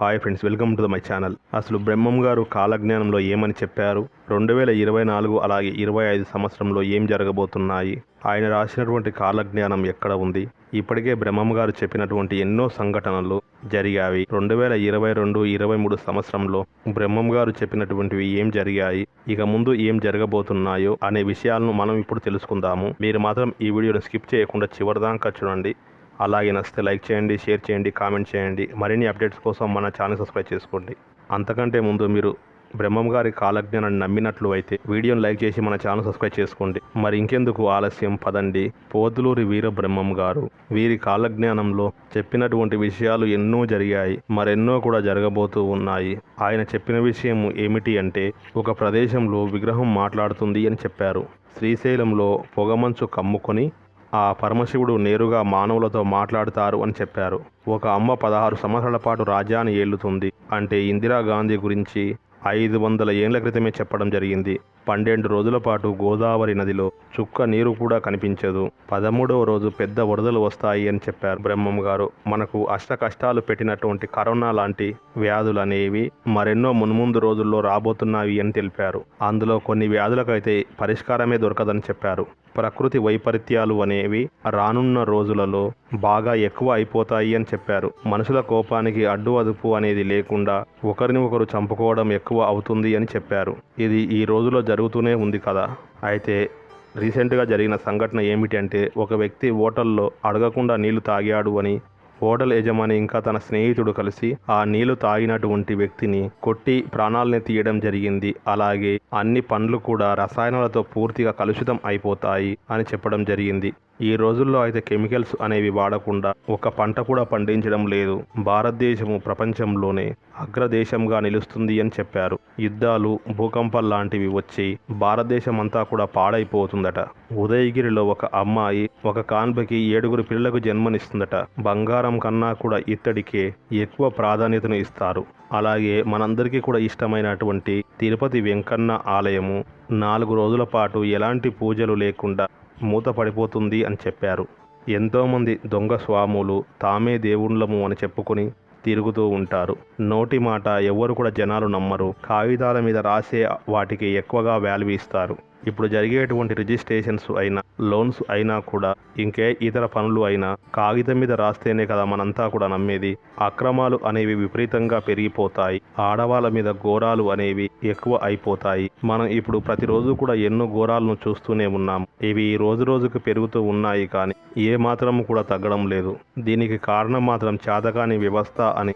Hi friends welcome to my channel. అసలు బ్రహ్మం గారు కాలజ్ఞానంలో ఏమని చెప్పారు? రెండు వేల ఇరవై నాలుగు అలాగే ఇరవై ఐదు సంవత్సరంలో ఏం జరగబోతున్నాయి? ఆయన రాసినటువంటి కాలజ్ఞానం ఎక్కడ ఉంది? ఇప్పటికే బ్రహ్మం గారు చెప్పినటువంటి ఎన్నో సంఘటనలు జరిగాయి. రెండు వేల ఇరవై రెండు ఇరవై మూడు సంవత్సరంలో బ్రహ్మం గారు చెప్పినటువంటివి ఏం జరిగాయి? ఇక ముందు ఏం జరగబోతున్నాయో అనే విషయాలను మనం ఇప్పుడు తెలుసుకుందాము. మీరు మాత్రం ఈ వీడియోను స్కిప్ చేయకుండా చివరిదాకా చూడండి. అలాగే నచ్చితే లైక్ చేయండి షేర్ చేయండి కామెంట్ చేయండి. మరిన్ని అప్డేట్స్ కోసం మన ఛానల్ సబ్స్క్రైబ్ చేసుకోండి. అంతకంటే ముందు మీరు బ్రహ్మం గారి కాలజ్ఞానాన్ని నమ్మినట్లు అయితే వీడియోని లైక్ చేసి మన ఛానల్ సబ్స్క్రైబ్ చేసుకోండి. మరి ఇంకెందుకు ఆలస్యం? పదండి. పోతులూరి వీర బ్రహ్మం గారు వీరి కాలజ్ఞానంలో చెప్పినటువంటి విషయాలు ఎన్నో జరిగాయి మరెన్నో కూడా జరగబోతూ ఉన్నాయి. ఆయన చెప్పిన విషయం ఏమిటి అంటే ఒక ప్రదేశంలో విగ్రహం మాట్లాడుతుంది అని చెప్పారు. శ్రీశైలంలో పొగమంచు కమ్ముకొని ఆ పరమశివుడు నేరుగా మానవులతో మాట్లాడుతారు అని చెప్పారు. ఒక అమ్మ పదహారు సంవత్సరాల పాటు రాజ్యాన్ని ఏలుతుంది. అంటే ఇందిరాగాంధీ గురించి ఐదు వందల ఏళ్ళ క్రితమే చెప్పడం జరిగింది. పన్నెండు రోజుల పాటు గోదావరి నదిలో చుక్క నీరు కూడా కనిపించదు. పదమూడవ రోజు పెద్ద వరదలు వస్తాయి అని చెప్పారు బ్రహ్మం గారు. మనకు అష్ట కష్టాలు పెట్టినటువంటి కరోనా లాంటి వ్యాధులు అనేవి మరెన్నో మున్ముందు రోజుల్లో రాబోతున్నాయి అని తెలిపారు. అందులో కొన్ని వ్యాధులకైతే పరిష్కారమే దొరకదని చెప్పారు. ప్రకృతి వైపరీత్యాలు అనేవి రానున్న రోజులలో బాగా ఎక్కువ అయిపోతాయి అని చెప్పారు. మనుషుల కోపానికి అడ్డు అదుపు అనేది లేకుండా ఒకరిని ఒకరు చంపుకోవడం ఎక్కువ అవుతుంది అని చెప్పారు. ఇది ఈ రోజులో జరుగుతూనే ఉంది కదా. అయితే రీసెంట్గా జరిగిన సంఘటన ఏమిటంటే ఒక వ్యక్తి హోటల్లో అడగకుండా నీళ్ళు తాగాడు అని హోటల్ యజమాని ఇంకా తన స్నేహితుడు కలిసి ఆ నీళ్ళు తాగినటువంటి వ్యక్తిని కొట్టి ప్రాణాలని తీయడం జరిగింది. అలాగే అన్ని పండ్లు కూడా రసాయనాలతో పూర్తిగా కలుషితం అయిపోతాయి అని చెప్పడం జరిగింది. ఈ రోజుల్లో అయితే కెమికల్స్ అనేవి వాడకుండా ఒక పంట కూడా పండించడం లేదు. భారతదేశము ప్రపంచంలోనే అగ్రదేశంగా నిలుస్తుంది అని చెప్పారు. యుద్ధాలు భూకంపాలు లాంటివి వచ్చి భారతదేశం అంతా కూడా పాడైపోతుందట. ఉదయగిరిలో ఒక అమ్మాయి ఒక కాన్బకి ఏడుగురు పిల్లలకు జన్మనిస్తుందట. బంగారం కన్నా కూడా ఇత్తడికే ఎక్కువ ప్రాధాన్యతను ఇస్తారు. అలాగే మనందరికీ కూడా ఇష్టమైనటువంటి తిరుపతి వెంకన్న ఆలయము నాలుగు రోజుల పాటు ఎలాంటి పూజలు లేకుండా మూత పడిపోతుంది అని చెప్పారు. ఎంతోమంది దొంగ స్వాములు తామే దేవుళ్ళము అని చెప్పుకొని తిరుగుతూ ఉంటారు. నోటి మాట ఎవరు కూడా జనాలు నమ్మరు. కాగితాల మీద రాసే వాటికి ఎక్కువగా వాల్యూ ఇస్తారు. ఇప్పుడు జరిగేటువంటి రిజిస్ట్రేషన్స్ అయినా లోన్స్ అయినా కూడా ఇంకే ఇతర పనులు అయినా కాగితం మీద రాస్తేనే కదా మనంతా కూడా నమ్మేది. అక్రమాలు అనేవి విపరీతంగా పెరిగిపోతాయి. ఆడవాళ్ళ మీద ఘోరాలు అనేవి ఎక్కువ అయిపోతాయి. మనం ఇప్పుడు ప్రతిరోజు కూడా ఎన్నో ఘోరాలను చూస్తూనే ఉన్నాం. ఇవి రోజు రోజుకు పెరుగుతూ ఉన్నాయి కానీ ఏ మాత్రం కూడా తగ్గడం లేదు. దీనికి కారణం మాత్రం చేతకాని వ్యవస్థ అని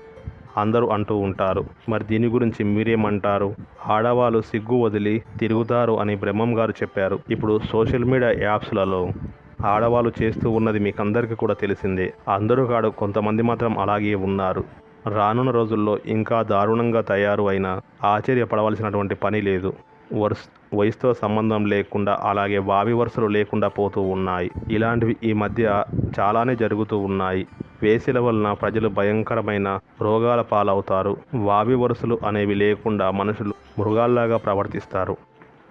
అందరూ అంటూ ఉంటారు. మరి దీని గురించి మీరేమంటారు? ఆడవాళ్ళు సిగ్గు వదిలి తిరుగుతారు అని బ్రహ్మం గారు చెప్పారు. ఇప్పుడు సోషల్ మీడియా యాప్స్లలో ఆడవాళ్ళు చేస్తూ ఉన్నది మీకు అందరికీ కూడా తెలిసిందే. అందరూ కాడు కొంతమంది మాత్రం అలాగే ఉన్నారు. రానున్న రోజుల్లో ఇంకా దారుణంగా తయారు అయిన ఆశ్చర్యపడవలసినటువంటి పని లేదు. వరుస వయసుతో సంబంధం లేకుండా అలాగే వావి వరుసలు లేకుండా పోతూ ఉన్నాయి. ఇలాంటివి ఈ మధ్య చాలానే జరుగుతూ ఉన్నాయి. వేసిల వలన ప్రజలు భయంకరమైన రోగాల పాలవుతారు. వావి వరుసలు అనేవి లేకుండా మనుషులు మృగాల్లాగా ప్రవర్తిస్తారు.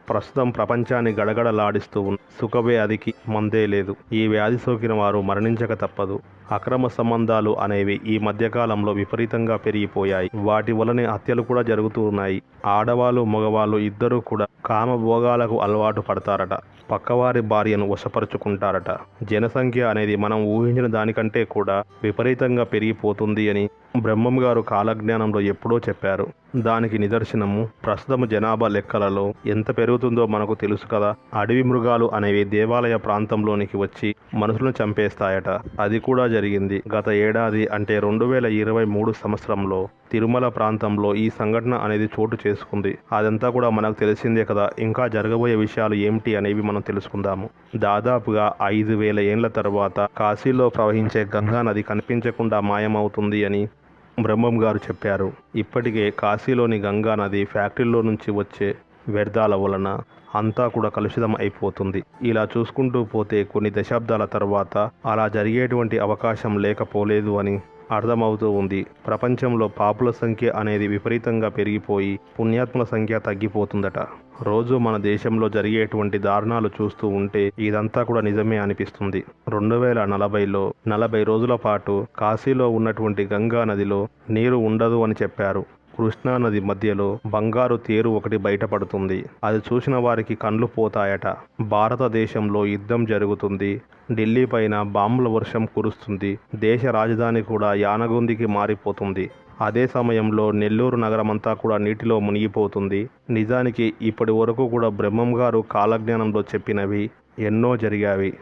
ప్రస్తుతం ప్రపంచాన్ని గడగడలాడిస్తూ ఉన్న సుఖవ్యాధికి మందే లేదు. ఈ వ్యాధి సోకిన వారు మరణించక తప్పదు. అక్రమ సంబంధాలు అనేవి ఈ మధ్యకాలంలో విపరీతంగా పెరిగిపోయాయి. వాటి వలనే హత్యలు కూడా జరుగుతూ ఉన్నాయి. ఆడవాళ్ళు మగవాళ్ళు ఇద్దరూ కూడా కామభోగాలకు అలవాటు పడతారట. పక్కవారి భార్యను వశపరుచుకుంటారట. జనసంఖ్య అనేది మనం ఊహించిన దానికంటే కూడా విపరీతంగా పెరిగిపోతుంది అని బ్రహ్మం గారు కాలజ్ఞానంలో ఎప్పుడో చెప్పారు. దానికి నిదర్శనము ప్రస్తుతం జనాభా లెక్కలలో ఎంత పెరుగుతుందో మనకు తెలుసు కదా. అడవి మృగాలు అనేవి దేవాలయ ప్రాంతంలోనికి వచ్చి మనుషులను చంపేస్తాయట. అది కూడా జరిగింది. గత ఏడాది అంటే రెండు వేల ఇరవై మూడు సంవత్సరంలో తిరుమల ప్రాంతంలో ఈ సంఘటన అనేది చోటు చేసుకుంది. అదంతా కూడా మనకు తెలిసిందే కదా ఇంకా జరగబోయే విషయాలు ఏమిటి అనేవి మనం తెలుసుకుందాము. దాదాపుగా ఐదు వేల ఏండ్ల తర్వాత కాశీలో ప్రవహించే గంగా నది కనిపించకుండా మాయమవుతుంది అని బ్రహ్మం గారు చెప్పారు. ఇప్పటికే కాశీలోని గంగా నది ఫ్యాక్టరీలో నుంచి వచ్చే వ్యర్థాల వలన అంతా కూడా కలుషితం అయిపోతుంది. ఇలా చూసుకుంటూ పోతే కొన్ని దశాబ్దాల తర్వాత అలా జరిగేటువంటి అవకాశం లేకపోలేదు అని అర్థమవుతూ ఉంది. ప్రపంచంలో పాపుల సంఖ్య అనేది విపరీతంగా పెరిగిపోయి పుణ్యాత్మల సంఖ్య తగ్గిపోతుందట. రోజు మన దేశంలో జరిగేటువంటి దారుణాలు చూస్తూ ఉంటే ఇదంతా కూడా నిజమే అనిపిస్తుంది. రెండు వేల నలభైలో నలభై రోజుల పాటు కాశీలో ఉన్నటువంటి గంగా నదిలో నీరు ఉండదు అని చెప్పారు. కృష్ణా నది మధ్యలో బంగారు తేరు ఒకటి బయటపడుతుంది. అది చూసిన వారికి కండ్లు పోతాయట. భారతదేశంలో యుద్ధం జరుగుతుంది. ఢిల్లీ పైన బాంబుల వర్షం కురుస్తుంది. దేశ రాజధాని కూడా యానగుందికి మారిపోతుంది. అదే సమయంలో నెల్లూరు నగరమంతా కూడా నీటిలో మునిగిపోతుంది. నిజానికి ఇప్పటి వరకు కూడా బ్రహ్మం గారు కాలజ్ఞానంలో చెప్పినవి ఎన్నో జరిగావి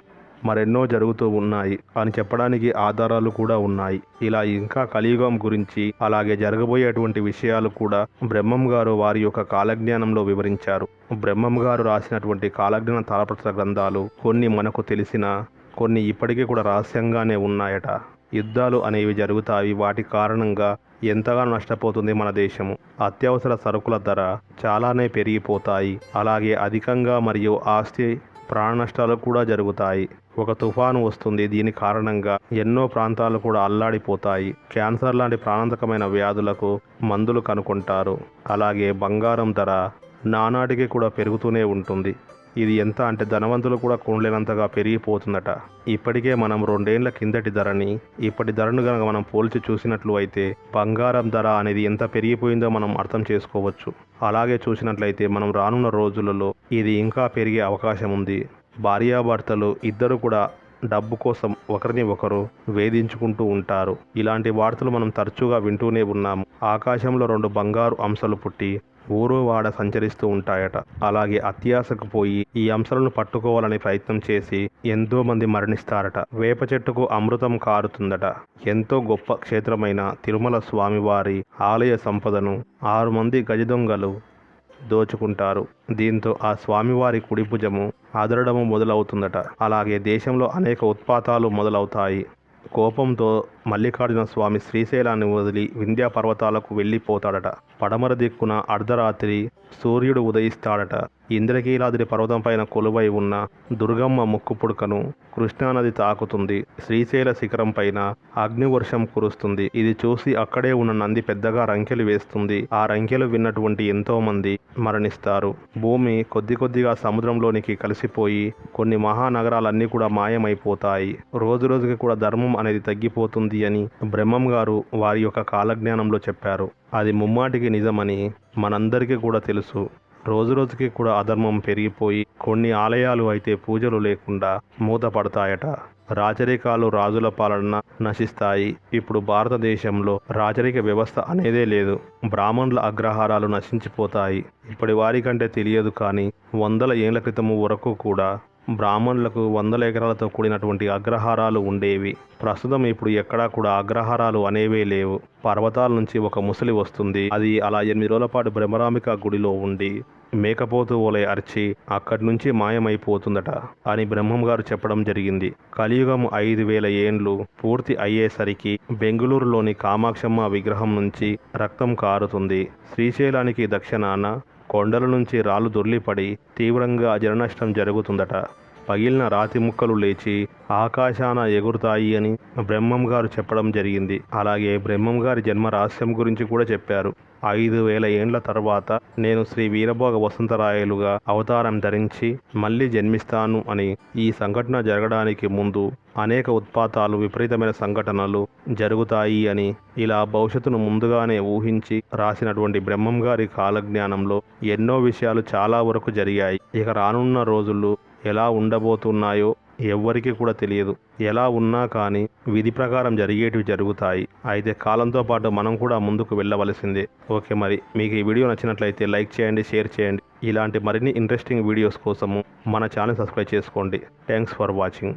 మరెన్నో జరుగుతూ ఉన్నాయి అని చెప్పడానికి ఆధారాలు కూడా ఉన్నాయి. ఇలా ఇంకా కలియుగం గురించి అలాగే జరగబోయేటువంటి విషయాలు కూడా బ్రహ్మం గారు వారి యొక్క కాలజ్ఞానంలో వివరించారు. బ్రహ్మం గారు రాసినటువంటి కాలజ్ఞాన తాళపత్ర గ్రంథాలు కొన్ని మనకు తెలిసిన కొన్ని ఇప్పటికీ కూడా రహస్యంగానే ఉన్నాయట. యుద్ధాలు అనేవి జరుగుతాయి. వాటి కారణంగా ఎంతగానో నష్టపోతుంది మన దేశము. అత్యవసర సరుకుల ధర చాలానే పెరిగిపోతాయి. అలాగే అధికంగా మరియు ఆస్తి ప్రాణ నష్టాలు కూడా జరుగుతాయి. ఒక తుఫాను వస్తుంది. దీని కారణంగా ఎన్నో ప్రాంతాలు కూడా అల్లాడిపోతాయి. క్యాన్సర్ లాంటి ప్రాణాంతకమైన వ్యాధులకు మందులు కనుక్కుంటారు. అలాగే బంగారం ధర నానాటికి కూడా పెరుగుతూనే ఉంటుంది. ఇది ఎంత అంటే ధనవంతులు కూడా కొనలేనంతగా పెరిగిపోతుందట. ఇప్పటికే మనం రెండేళ్ళ కిందటి ధరని ఇప్పటి ధరను కనుక మనం పోల్చి చూసినట్లు అయితే బంగారం ధర అనేది ఎంత పెరిగిపోయిందో మనం అర్థం చేసుకోవచ్చు. అలాగే చూసినట్లయితే మనం రానున్న రోజులలో ఇది ఇంకా పెరిగే అవకాశం ఉంది. భార్యాభర్తలు ఇద్దరు కూడా డబ్బు కోసం ఒకరిని ఒకరు వేధించుకుంటూ ఉంటారు. ఇలాంటి వార్తలు మనం తరచుగా వింటూనే ఉన్నాము ఆకాశంలో రెండు బంగారు అంశాలు పుట్టి ఊరు వాడ సంచరిస్తూ ఉంటాయట. అలాగే అత్యాశకు పోయి ఈ అంశాలను పట్టుకోవాలని ప్రయత్నం చేసి ఎంతో మంది మరణిస్తారట. వేప చెట్టుకు అమృతం కారుతుందట. ఎంతో గొప్ప క్షేత్రమైన తిరుమల స్వామివారి ఆలయ సంపదను ఆరు మంది గజదొంగలు దోచుకుంటారు. దీంతో ఆ స్వామివారి కుడిభుజము అదరడము మొదలవుతుందట. అలాగే దేశంలో అనేక ఉత్పాతాలు మొదలవుతాయి. కోపంతో మల్లికార్జున స్వామి శ్రీశైలాన్ని వదిలి వింధ్యా పర్వతాలకు వెళ్ళిపోతాడట. పడమర దిక్కున అర్ధరాత్రి సూర్యుడు ఉదయిస్తాడట. ఇంద్రకీలాద్రి పర్వతం పైన కొలువై ఉన్న దుర్గమ్మ ముక్కు పుడకను కృష్ణానది తాకుతుంది. శ్రీశైల శిఖరం పైన అగ్నివర్షం కురుస్తుంది. ఇది చూసి అక్కడే ఉన్న నంది పెద్దగా రంకెలు వేస్తుంది. ఆ రంకెలు విన్నటువంటి ఎంతో మంది మరణిస్తారు. భూమి కొద్ది కొద్దిగా సముద్రంలోనికి కలిసిపోయి కొన్ని మహానగరాలన్నీ కూడా మాయమైపోతాయి. రోజు రోజుకి కూడా ధర్మం అనేది తగ్గిపోతుంది అని బ్రహ్మం గారు వారి యొక్క కాలజ్ఞానంలో చెప్పారు. అది ముమ్మాటికి నిజమని మనందరికీ కూడా తెలుసు. రోజు రోజుకి కూడా అధర్మం పెరిగిపోయి కొన్ని ఆలయాలు అయితే పూజలు లేకుండా మూతపడతాయట. రాజరికాలు రాజుల పాలన నశిస్తాయి. ఇప్పుడు భారతదేశంలో రాజరిక వ్యవస్థ అనేదే లేదు. బ్రాహ్మణుల అగ్రహారాలు నశించిపోతాయి. ఇప్పటి వారికంటే తెలియదు కానీ వందల ఏళ్ళ క్రితము వరకు కూడా బ్రాహ్మణులకు వందల ఎకరాలతో కూడినటువంటి అగ్రహారాలు ఉండేవి. ప్రస్తుతం ఇప్పుడు ఎక్కడా కూడా అగ్రహారాలు అనేవే లేవు. పర్వతాల నుంచి ఒక ముసలి వస్తుంది. అది అలా ఎనిమిది రోజుల పాటు బ్రహ్మరాంబిక గుడిలో ఉండి మేకపోతు ఓలై అర్చి అక్కడి నుంచి మాయమైపోతుందట అని బ్రహ్మం గారు చెప్పడం జరిగింది. కలియుగం ఐదు వేల ఏండ్లు పూర్తి అయ్యేసరికి బెంగళూరులోని కామాక్షమ్మ విగ్రహం నుంచి రక్తం కారుతుంది. శ్రీశైలానికి దక్షిణాన కొండల నుంచి రాళ్ళు దొర్లిపడి తీవ్రంగా జననష్టం జరుగుతుందట. పగిలిన రాతి ముక్కలు లేచి ఆకాశాన ఎగురుతాయి అని బ్రహ్మం గారు చెప్పడం జరిగింది. అలాగే బ్రహ్మం గారి జన్మ రహస్యం గురించి కూడా చెప్పారు. ఐదు వేల ఏండ్ల తర్వాత నేను శ్రీ వీరభోగ వసంతరాయలుగా అవతారం ధరించి మళ్ళీ జన్మిస్తాను అని ఈ సంఘటన జరగడానికి ముందు అనేక ఉత్పాతాలు విపరీతమైన సంఘటనలు జరుగుతాయి అని ఇలా భవిష్యత్తును ముందుగానే ఊహించి రాసినటువంటి బ్రహ్మం గారి కాలజ్ఞానంలో ఎన్నో విషయాలు చాలా వరకు జరిగాయి. ఇక రానున్న రోజుల్లో ఎలా ఉండబోతున్నాయో ఎవ్వరికీ కూడా తెలియదు. ఎలా ఉన్నా కానీ విధి ప్రకారం జరిగేటివి జరుగుతాయి. అయితే కాలంతో పాటు మనం కూడా ముందుకు వెళ్ళవలసిందే. ఓకే మరి. మీకు ఈ వీడియో నచ్చినట్లయితే లైక్ చేయండి షేర్ చేయండి. ఇలాంటి మరిన్ని ఇంట్రెస్టింగ్ వీడియోస్ కోసము మన ఛానల్ సబ్స్క్రైబ్ చేసుకోండి. Thanks for watching.